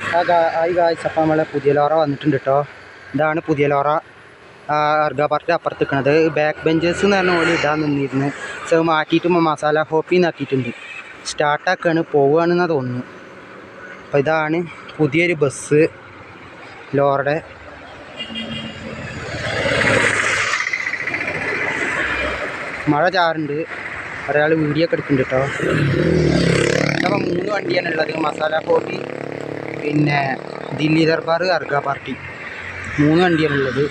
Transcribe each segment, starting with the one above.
ആ ഗാ- hi guys അപ്പം നമ്മളെ പുതിയ ലോറ വന്നിട്ടുണ്ട് കേട്ടോ ഇതാണ് പുതിയ ലോറ. അർഗ പാർട്ടി അപ്പുറത്ത് നിൽക്കുന്നത് ബാക്ക് ബെഞ്ചേഴ്സ് എന്ന് പറഞ്ഞ പോലെ ഇടാൻ നിന്നിരുന്നു. സോ മാറ്റിയിട്ട് മസാല ഹോപ്പി എന്നാക്കിയിട്ടുണ്ട് സ്റ്റാർട്ടാക്കാണ് പോവുകയാണെന്നാണ് തോന്നുന്നു. അപ്പോൾ ഇതാണ് പുതിയൊരു ബസ് ലോറയുടെ മഴ ചാറുണ്ട്. ഒരാൾ വീഡിയോ ഒക്കെ എടുക്കുന്നുണ്ട് കേട്ടോ അപ്പോൾ മൂന്ന് വണ്ടിയാണ് ഉള്ളത്. മസാല കോഫി പിന്നെ ദില്ലി ദർബാർ അർഗ പാർട്ടി. മൂന്ന് വണ്ടിയാണുള്ളത്.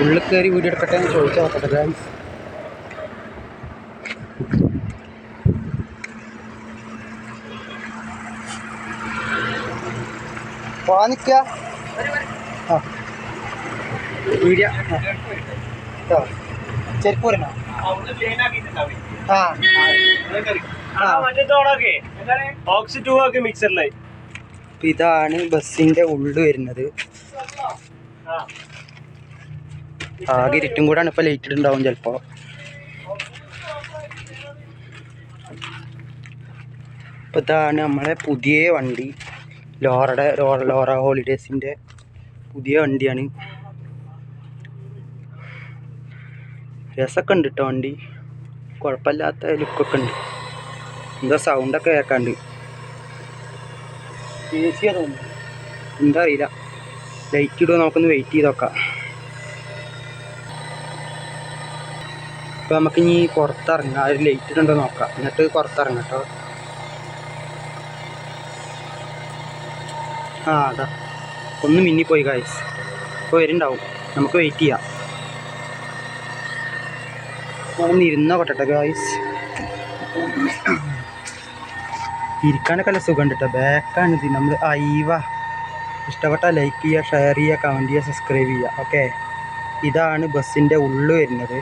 ഉള്ളിൽ കയറി വീഡിയോ എടുക്കട്ടെ എന്ന് ചോദിച്ചാൽ നോക്കട്ടെ പാനിക്ക ആ. വീഡിയോ. ആ. ചെരുപ്പ് വരണോ ആ. ഇതാണ് ബസ്സിന്റെ ഉള്ളു വരുന്നത്. ആകെ ഇരുട്ടും കൂടാണ് ഇപ്പൊ ലൈറ്റ് ഉണ്ടാവും ചിലപ്പോൾ ഇപ്പൊ ഇതാണ് നമ്മളെ പുതിയ വണ്ടി. ലോറയുടെ ലോറ ഹോളിഡേസിന്റെ പുതിയ വണ്ടിയാണ്. രസമൊക്കെ ഉണ്ട് കേട്ടോ വണ്ടി. കുഴപ്പമില്ലാത്ത ലുക്കൊക്കെ ഉണ്ട്. എന്താ സൗണ്ടൊക്കെ കേൾക്കാണ്ട് എ സിയാ തോന്നുന്നു. എന്താ അറിയില്ല. ലൈറ്റ് ഇടുക നമുക്കൊന്ന് വെയിറ്റ് ചെയ്ത് നോക്കാം. ഇപ്പം നമുക്ക് ഇനി പുറത്തിറങ്ങാം. ഒരു ലൈറ്റ് ഇടണ്ടോ നോക്കാം. എന്നിട്ട് പുറത്തിറങ്ങാം കേട്ടോ ആ അതാ. ഒന്ന് മിന്നിപ്പോയി കായ് ഇപ്പോൾ വരുന്നുണ്ടാവും. നമുക്ക് വെയിറ്റ് ചെയ്യാം. ഒന്ന് ഇരുന്ന കൊട്ടെ ഗായ്സ് ഇരിക്കാനൊക്കെ നല്ല സുഖമുണ്ട് കേട്ടോ ബാക്കാണ് ഇത്. നമ്മൾ അയവ ഇഷ്ടപ്പെട്ട ലൈക്ക് ചെയ്യുക ഷെയർ ചെയ്യുക കമന്റ് ചെയ്യുക സബ്സ്ക്രൈബ് ചെയ്യുക. ഓക്കെ ഇതാണ് ബസ്സിന്റെ ഉള്ളു വരുന്നത്.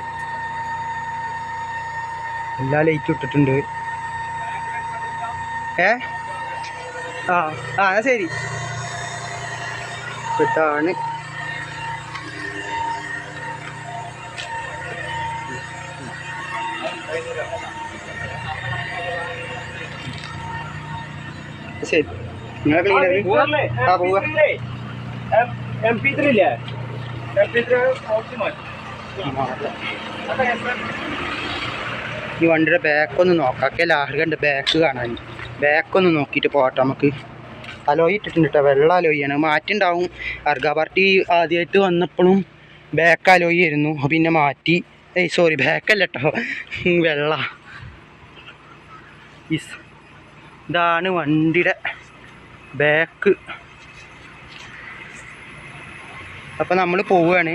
എല്ലാ ലൈറ്റും ഇട്ടിട്ടുണ്ട്. ഏ? ആ ആ ശരി. ഇതാണ് ശരി. നിങ്ങളെ ക്ലീൻ ആ പോവാ. എം പി ത്രീ ഇല്ലേ എം പി ത്രീ ഓക്സി ഈ വണ്ടിയുടെ ബാക്ക് ഒന്ന് നോക്കാം. ഒക്കെ ലാഹ്റികന്റെ ബാക്ക് കാണാൻ. ബാക്ക് ഒന്ന് നോക്കിയിട്ട് പോകട്ടെ നമുക്ക്. അലോയി ഇട്ടിട്ടുണ്ട് കേട്ടോ വെള്ള അലോയിയാണ്. മാറ്റുണ്ടാവും. അർഗ പാർട്ടി ആദ്യമായിട്ട് വന്നപ്പോഴും ബാക്ക് അലോയി ആയിരുന്നു. പിന്നെ മാറ്റി. ഏയ് സോറി ബാക്കല്ല കേട്ടോ വെള്ള. ഇസ് ഇതാണ് വണ്ടിയുടെ ബാക്ക് അപ്പം നമ്മൾ പോവുകയാണ്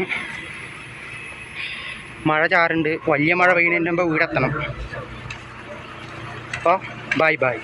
മഴ ചാറുണ്ട്. വലിയ മഴ പെയ്യുന്നതിന്റെ മുമ്പ് വീടെത്തണം. അപ്പോൾ ബൈ ബൈ